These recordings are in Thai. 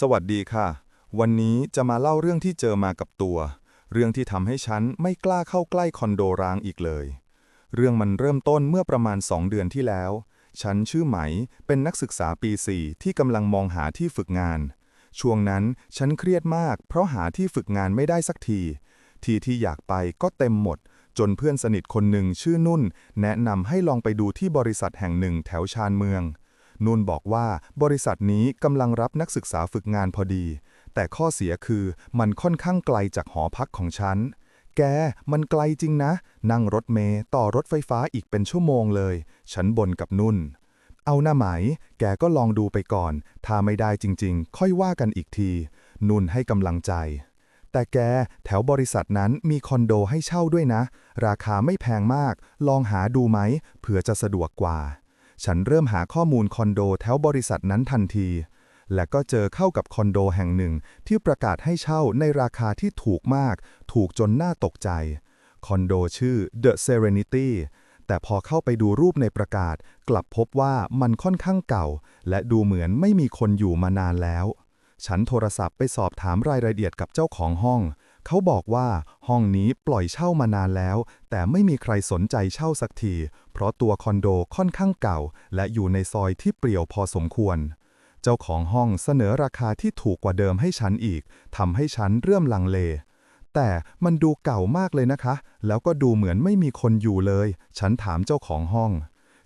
สวัสดีค่ะ วันนี้จะมาเล่าเรื่องที่เจอมากับตัว เรื่องที่ทำให้ฉันไม่กล้าเข้าใกล้คอนโดร้างอีกเลย เรื่องมันเริ่มต้นเมื่อประมาณ 2 เดือนที่แล้ว ฉันชื่อไหม เป็นนักศึกษาปี 4 ที่กำลังมองหาที่ฝึกงาน ช่วงนั้นฉันเครียดมาก เพราะหาที่ฝึกงานไม่ได้สักที ที่ที่อยากไปก็เต็มหมด จนเพื่อนสนิทคนหนึ่งชื่อนุ่น แนะนำให้ลองไปดูที่บริษัทแห่งหนึ่งแถวชานเมือง นุ่นบอกว่าบริษัทนี้กำลังรับนักศึกษาฝึกงานพอดี แต่ข้อเสียคือมันค่อนข้างไกลจากหอพักของฉัน แก มันไกลจริงนะ นั่งรถเมล์ต่อรถไฟฟ้าอีกเป็นชั่วโมงเลย ฉันบ่นกับนุ่น เอาหน้าไหม แกก็ลองดูไปก่อน ถ้าไม่ได้จริง ๆ ค่อยว่ากันอีกที นุ่นให้กำลังใจ แต่แก แถวบริษัทนั้นมีคอนโดให้เช่าด้วยนะ ราคาไม่แพงมาก ลองหาดูไหม เผื่อจะสะดวกกว่า ฉันเริ่มหาข้อมูลคอนโดแถวบริษัทนั้นทันที และก็เจอเข้ากับคอนโดแห่งหนึ่งที่ประกาศให้เช่าในราคาที่ถูกมาก ถูกจนน่าตกใจ คอนโดชื่อ The Serenity แต่พอเข้าไปดูรูปในประกาศ กลับพบว่ามันค่อนข้างเก่า และดูเหมือนไม่มีคนอยู่มานานแล้ว ฉันโทรศัพท์ไปสอบถามรายละเอียดกับเจ้าของห้อง เขาบอกว่าห้องนี้ปล่อยเช่ามานานแล้ว แต่ไม่มีใครสนใจเช่าสักที เพราะตัวคอนโดค่อนข้างเก่า และอยู่ในซอยที่เปรี่ยวพอสมควร เจ้าของห้องเสนอราคาที่ถูกกว่าเดิมให้ฉันอีกทำให้ฉันเริ่มลังเล แต่มันดูเก่ามากเลยนะคะ แล้วก็ดูเหมือนไม่มีคนอยู่เลย ฉันถามเจ้าของห้อง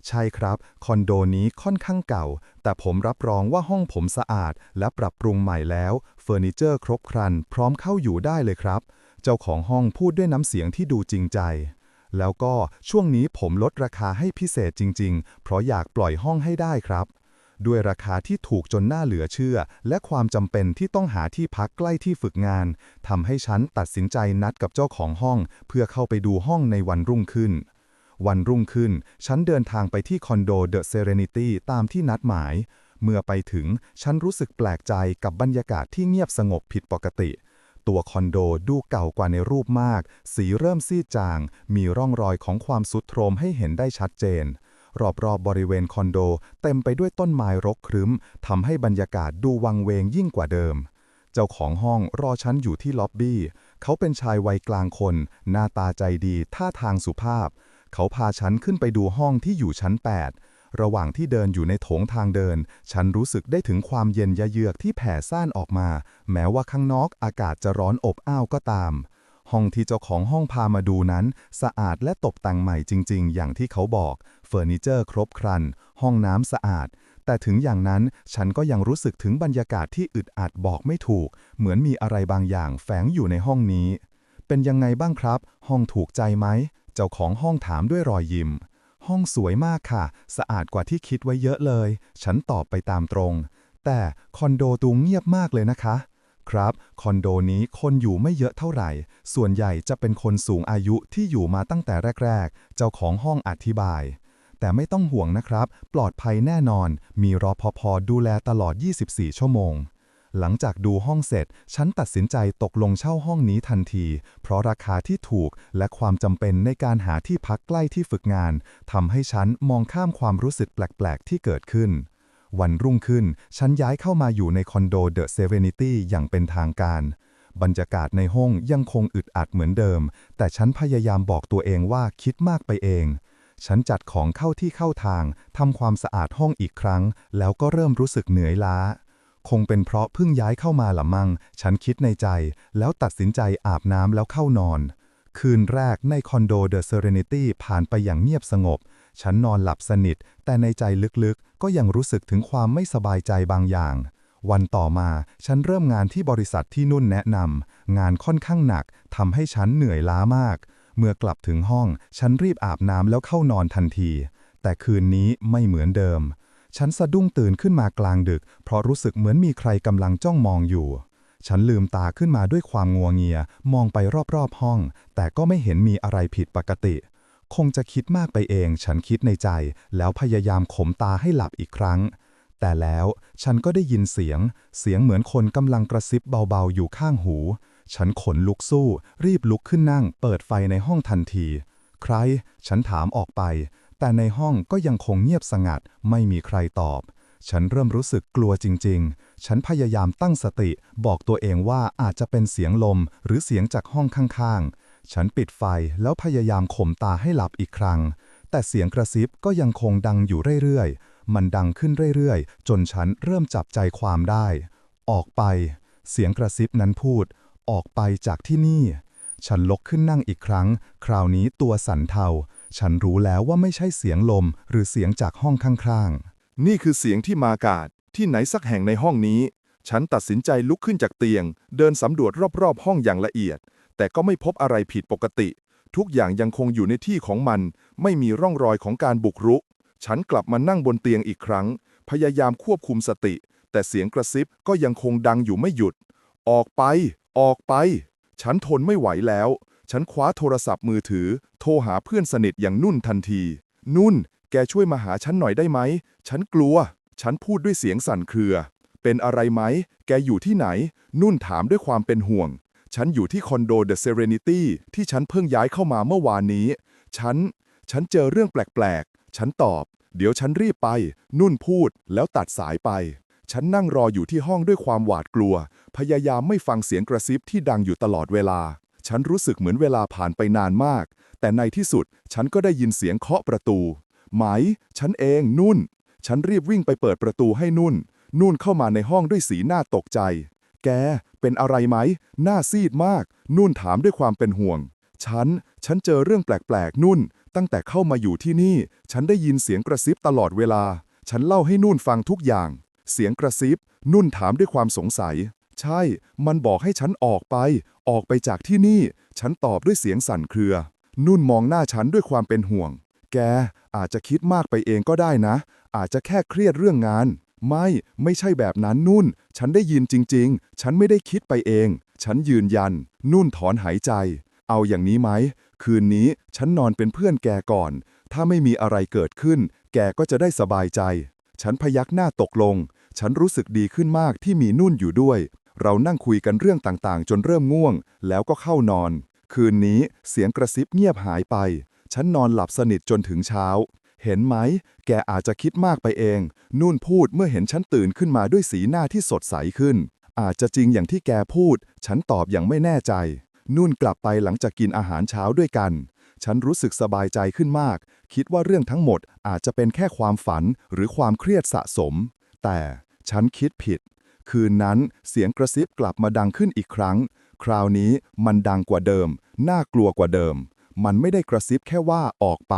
ใช่ครับ คอนโดนี้ค่อนข้างเก่า แต่ผมรับรองว่าห้องผมสะอาด และปรับปรุงใหม่แล้ว เฟอร์นิเจอร์ครบครัน พร้อมเข้าอยู่ได้เลยครับ เจ้าของห้องพูดด้วยน้ำเสียงที่ดูจริงใจ แล้วก็ช่วงนี้ผมลดราคาให้พิเศษจริง ๆ เพราะอยากปล่อยห้องให้ได้ครับ ด้วยราคาที่ถูกจนน่าเหลือเชื่อ และความจำเป็นที่ต้องหาที่พักใกล้ที่ฝึกงานทำให้ฉันตัดสินใจนัดกับเจ้าของห้อง เพื่อเข้าไปดูห้องในวันรุ่งขึ้น วันรุ่งขึ้น ฉันเดินทางไปที่คอนโดเดอะเซเรนิตี้ตามที่นัดหมาย เมื่อไปถึงฉันรู้สึกแปลกใจกับบรรยากาศที่เงียบสงบผิดปกติ ตัวคอนโดดูเก่ากว่าในรูปมาก สีเริ่มซีดจาง มีร่องรอยของความสุดโทรมให้เห็นได้ชัดเจน รอบๆบบริเวณคอนโด เต็มไปด้วยต้นไม้รกครึ้มทำให้บรรยากาศดูวังเวงยิ่งกว่าเดิมเจ้าของห้องรอฉันอยู่ที่ล็อบบี้ เขาเป็นชายวัยกลางคน หน้าตาใจดี ท่าทางสุภาพ เขาพาฉันขึ้นไปดูห้องที่อยู่ชั้น 8 ระหว่างที่เดินอยู่ในโถงทางเดิน ฉันรู้สึกได้ถึงความเย็นยะเยือกที่แผ่ซ่านออกมา แม้ว่าข้างนอกอากาศจะร้อนอบอ้าวก็ตาม ห้องที่เจ้าของห้องพามาดูนั้น สะอาดและตกแต่งใหม่จริง ๆ อย่างที่เขาบอก เฟอร์นิเจอร์ครบครัน ห้องน้ำสะอาดแต่ถึงอย่างนั้นฉันก็ยังรู้สึกถึงบรรยากาศที่อึดอัดบอกไม่ถูก เหมือนมีอะไรบางอย่างแฝงอยู่ในห้องนี้ เป็นยังไงบ้างครับ ห้องถูกใจไหม เจ้าของห้องถามด้วยรอยยิ้ม ห้องสวยมากค่ะ สะอาดกว่าที่คิดไว้เยอะเลย ฉันตอบไปตามตรง แต่คอนโดตูเงียบมากเลยนะคะ ครับ คอนโดนี้คนอยู่ไม่เยอะเท่าไหร่ ส่วนใหญ่จะเป็นคนสูงอายุที่อยู่มาตั้งแต่แรก ๆ เจ้าของห้องอธิบาย แต่ไม่ต้องห่วงนะครับ ปลอดภัยแน่นอน มีรอพพดูแลตลอด 24 ชั่วโมง หลังจากดูห้องเสร็จ ฉันตัดสินใจตกลงเช่าห้องนี้ทันที เพราะราคาที่ถูกและความจำเป็นในการหาที่พักใกล้ที่ฝึกงานทำให้ฉันมองข้ามความรู้สึกแปลก ๆ ที่เกิดขึ้น วันรุ่งขึ้น ฉันย้ายเข้ามาอยู่ในคอนโดเดอะเซเวนิตี้อย่างเป็นทางการบรรยากาศในห้องยังคงอึดอัดเหมือนเดิม แต่ฉันพยายามบอกตัวเองว่าคิดมากไปเอง ฉันจัดของเข้าที่เข้าทาง ทำความสะอาดห้องอีกครั้ง แล้วก็เริ่มรู้สึกเหนื่อยล้า คงเป็นเพราะเพิ่งย้ายเข้ามาละมัง้งฉันคิดในใจ แล้วตัดสินใจอาบน้ำแล้วเข้านอน คืนแรกในคอนโดเดอะเซเรนิตี้ผ่านไปอย่างเงียบสงบ ฉันนอนหลับสนิท แต่ในใจลึกๆ ก็ยังรู้สึกถึงความไม่สบายใจบางอย่าง วันต่อมาฉันเริ่มงานที่บริษัทที่นุ่นแนะนำงานค่อนข้างหนักทำให้ฉันเหนื่อยล้ามาก เมื่อกลับถึงห้อง ฉันรีบอาบน้ำแล้วเข้านอนทันที แต่คืนนี้ไม่เหมือนเดิม ฉันสะดุ้งตื่นขึ้นมากลางดึก เพราะรู้สึกเหมือนมีใครกำลังจ้องมองอยู่ ฉันลืมตาขึ้นมาด้วยความงัวเงีย มองไปรอบๆห้อง แต่ก็ไม่เห็นมีอะไรผิดปกติ คงจะคิดมากไปเอง ฉันคิดในใจ แล้วพยายามข่มตาให้หลับอีกครั้ง แต่แล้วฉันก็ได้ยินเสียง เสียงเหมือนคนกำลังกระซิบเบาๆอยู่ข้างหู ฉันขนลุกสู้ รีบลุกขึ้นนั่ง เปิดไฟในห้องทันที ใคร ฉันถามออกไป แต่ในห้องก็ยังคงเงียบสงัดไม่มีใครตอบ ฉันเริ่มรู้สึกกลัวจริง ๆ ฉันพยายามตั้งสติ บอกตัวเองว่าอาจจะเป็นเสียงลมหรือเสียงจากห้องข้างๆ ฉันปิดไฟแล้วพยายามข่มตาให้หลับอีกครั้ง แต่เสียงกระซิบก็ยังคงดังอยู่เรื่อยๆ มันดังขึ้นเรื่อยๆ จนฉันเริ่มจับใจความได้ ออกไป เสียงกระซิบนั้นพูด ออกไปจากที่นี่ ฉันลุกขึ้นนั่งอีกครั้ง คราวนี้ตัวสั่นเทา ฉันรู้แล้วว่าไม่ใช่เสียงลมหรือเสียงจากห้องข้างๆ นี่คือเสียงที่มากาดที่ไหนสักแห่งในห้องนี้ ฉันตัดสินใจลุกขึ้นจากเตียง เดินสำรวจรอบๆ ห้องอย่างละเอียด แต่ก็ไม่พบอะไรผิดปกติ ทุกอย่างยังคงอยู่ในที่ของมัน ไม่มีร่องรอยของการบุกรุก ฉันกลับมานั่งบนเตียงอีกครั้ง พยายามควบคุมสติ แต่เสียงกระซิบก็ยังคงดังอยู่ไม่หยุด ออกไป ออกไป ฉันทนไม่ไหวแล้ว ฉันคว้าโทรศัพท์มือถือ โทรหาเพื่อนสนิทอย่างนุ่นทันที นุ่น แกช่วยมาหาฉันหน่อยได้ไหม ฉันกลัว ฉันพูดด้วยเสียงสั่นเครือ เป็นอะไรไหม แกอยู่ที่ไหน นุ่นถามด้วยความเป็นห่วง ฉันอยู่ที่คอนโด The Serenity ที่ฉันเพิ่งย้ายเข้ามาเมื่อวานนี้ ฉัน ฉันเจอเรื่องแปลกๆ ฉันตอบ เดี๋ยวฉันรีบไป นุ่นพูดแล้วตัดสายไป ฉันนั่งรออยู่ที่ห้องด้วยความหวาดกลัว พยายามไม่ฟังเสียงกระซิบที่ดังอยู่ตลอดเวลา ฉันรู้สึกเหมือนเวลาผ่านไปนานมาก แต่ในที่สุดฉันก็ได้ยินเสียงเคาะประตู ไหม ฉันเองนุ่น ฉันรีบวิ่งไปเปิดประตูให้นุ่น นุ่นเข้ามาในห้องด้วยสีหน้าตกใจ แก เป็นอะไรไหม หน้าซีดมาก นุ่นถามด้วยความเป็นห่วง ฉัน ฉันเจอเรื่องแปลกๆ นุ่น ตั้งแต่เข้ามาอยู่ที่นี่ ฉันได้ยินเสียงกระซิบตลอดเวลา ฉันเล่าให้นุ่นฟังทุกอย่าง เสียงกระซิบ นุ่นถามด้วยความสงสัย ใช่ มันบอกให้ฉันออกไป ออกไปจากที่นี่ ฉันตอบด้วยเสียงสั่นเครือ นุ่นมองหน้าฉันด้วยความเป็นห่วง แกอาจจะคิดมากไปเองก็ได้นะ อาจจะแค่เครียดเรื่องงาน ไม่ ไม่ใช่แบบนั้นนุ่น ฉันได้ยินจริง ๆ ฉันไม่ได้คิดไปเอง ฉันยืนยัน นุ่นถอนหายใจ เอาอย่างนี้ไหม คืนนี้ฉันนอนเป็นเพื่อนแกก่อน ถ้าไม่มีอะไรเกิดขึ้น แกก็จะได้สบายใจ ฉันพยักหน้าตกลง ฉันรู้สึกดีขึ้นมากที่มีนุ่นอยู่ด้วย เรานั่งคุยกันเรื่องต่างๆ จนเริ่มง่วง แล้วก็เข้านอน คืนนี้เสียงกระซิบเงียบหายไป ฉันนอนหลับสนิทจนถึงเช้า เห็นไหม แกอาจจะคิดมากไปเอง นุ่นพูดเมื่อเห็นฉันตื่นขึ้นมาด้วยสีหน้าที่สดใสขึ้น อาจจะจริงอย่างที่แกพูด ฉันตอบอย่างไม่แน่ใจ นุ่นกลับไปหลังจากกินอาหารเช้าด้วยกัน ฉันรู้สึกสบายใจขึ้นมาก คิดว่าเรื่องทั้งหมดอาจจะเป็นแค่ความฝันหรือความเครียดสะสม แต่ฉันคิดผิด คืนนั้น เสียงกระซิบกลับมาดังขึ้นอีกครั้ง คราวนี้มันดังกว่าเดิม น่ากลัวกว่าเดิม มันไม่ได้กระซิบแค่ว่าออกไป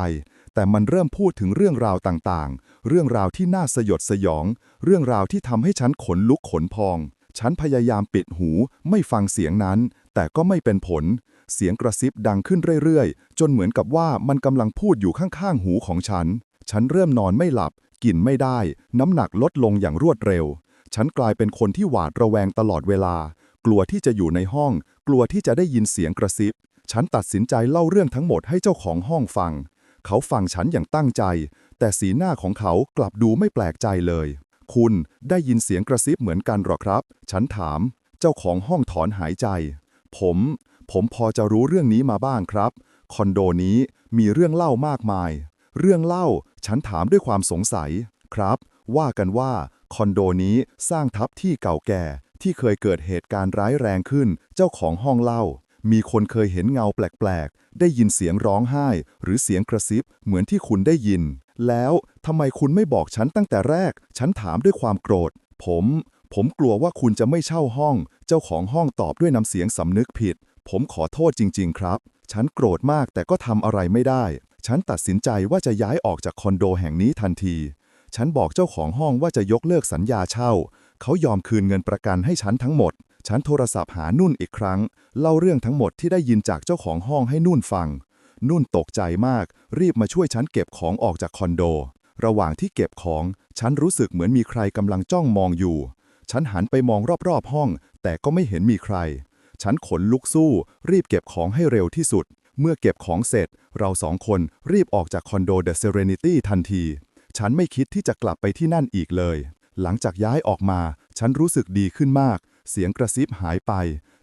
แต่มันเริ่มพูดถึงเรื่องราวต่างๆ เรื่องราวที่น่าสยดสยอง เรื่องราวที่ทำให้ฉันขนลุกขนพอง ฉันพยายามปิดหูไม่ฟังเสียงนั้น แต่ก็ไม่เป็นผล เสียงกระซิบดังขึ้นเรื่อยๆ จนเหมือนกับว่ามันกำลังพูดอยู่ข้างๆ หูของฉัน ฉันเริ่มนอนไม่หลับกินไม่ได้ น้ำหนักลดลงอย่างรวดเร็ว ฉันกลายเป็นคนที่หวาดระแวงตลอดเวลา กลัวที่จะอยู่ในห้อง กลัวที่จะได้ยินเสียงกระซิบ ฉันตัดสินใจเล่าเรื่องทั้งหมดให้เจ้าของห้องฟัง เขาฟังฉันอย่างตั้งใจ แต่สีหน้าของเขากลับดูไม่แปลกใจเลย คุณได้ยินเสียงกระซิบเหมือนกันหรอครับ ฉันถาม เจ้าของห้องถอนหายใจ ผม ผมพอจะรู้เรื่องนี้มาบ้างครับ คอนโดนี้มีเรื่องเล่ามากมาย เรื่องเล่า ฉันถามด้วยความสงสัย ครับ ว่ากันว่า คอนโดนี้สร้างทับที่เก่าแก่ ที่เคยเกิดเหตุการณ์ร้ายแรงขึ้น เจ้าของห้องเล่า มีคนเคยเห็นเงาแปลกๆ ได้ยินเสียงร้องไห้ หรือเสียงกระซิบเหมือนที่คุณได้ยิน แล้วทำไมคุณไม่บอกฉันตั้งแต่แรก ฉันถามด้วยความโกรธ ผม ผมกลัวว่าคุณจะไม่เช่าห้อง เจ้าของห้องตอบด้วยน้ำเสียงสำนึกผิด ผมขอโทษจริง ๆ ครับ ฉันโกรธมากแต่ก็ทำอะไรไม่ได้ ฉันตัดสินใจว่าจะย้ายออกจากคอนโดแห่งนี้ทันที ฉันบอกเจ้าของห้องว่าจะยกเลิกสัญญาเช่า เขายอมคืนเงินประกันให้ฉันทั้งหมด ฉันโทรศัพท์หานุ่นอีกครั้ง เล่าเรื่องทั้งหมดที่ได้ยินจากเจ้าของห้องให้นุ่นฟัง นุ่นตกใจมาก รีบมาช่วยฉันเก็บของออกจากคอนโด ระหว่างที่เก็บของ ฉันรู้สึกเหมือนมีใครกำลังจ้องมองอยู่ ฉันหันไปมองรอบๆห้อง แต่ก็ไม่เห็นมีใคร ฉันขนลุกสู้ รีบเก็บของให้เร็วที่สุด เมื่อเก็บของเสร็จ เราสองคนรีบออกจากคอนโด The Serenity ทันที ฉันไม่คิดที่จะกลับไปที่นั่นอีกเลย หลังจากย้ายออกมา ฉันรู้สึกดีขึ้นมาก เสียงกระซิบหายไป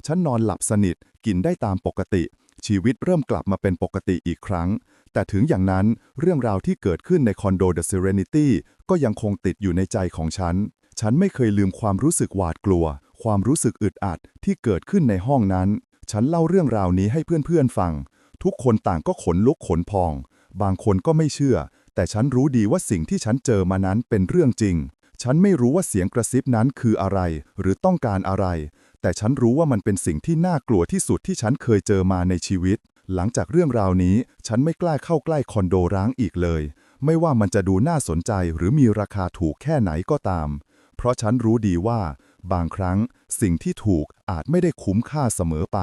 ฉันนอนหลับสนิท กินได้ตามปกติ ชีวิตเริ่มกลับมาเป็นปกติอีกครั้ง แต่ถึงอย่างนั้นเรื่องราวที่เกิดขึ้นในคอนโด The Serenity ก็ยังคงติดอยู่ในใจของฉัน ฉันไม่เคยลืมความรู้สึกหวาดกลัว ความรู้สึกอึดอัดที่เกิดขึ้นในห้องนั้น ฉันเล่าเรื่องราวนี้ให้เพื่อนๆฟัง ทุกคนต่างก็ขนลุกขนพอง บางคนก็ไม่เชื่อ แต่ฉันรู้ดีว่าสิ่งที่ฉันเจอมานั้นเป็นเรื่องจริง ฉันไม่รู้ว่าเสียงกระซิบนั้นคืออะไร หรือต้องการอะไร แต่ฉันรู้ว่ามันเป็นสิ่งที่น่ากลัวที่สุดที่ฉันเคยเจอมาในชีวิต หลังจากเรื่องราวนี้ ฉันไม่กล้าเข้าใกล้คอนโดร้างอีกเลย ไม่ว่ามันจะดูน่าสนใจหรือมีราคาถูกแค่ไหนก็ตาม เพราะฉันรู้ดีว่า บางครั้ง สิ่งที่ถูกอาจไม่ได้คุ้มค่าเสมอไป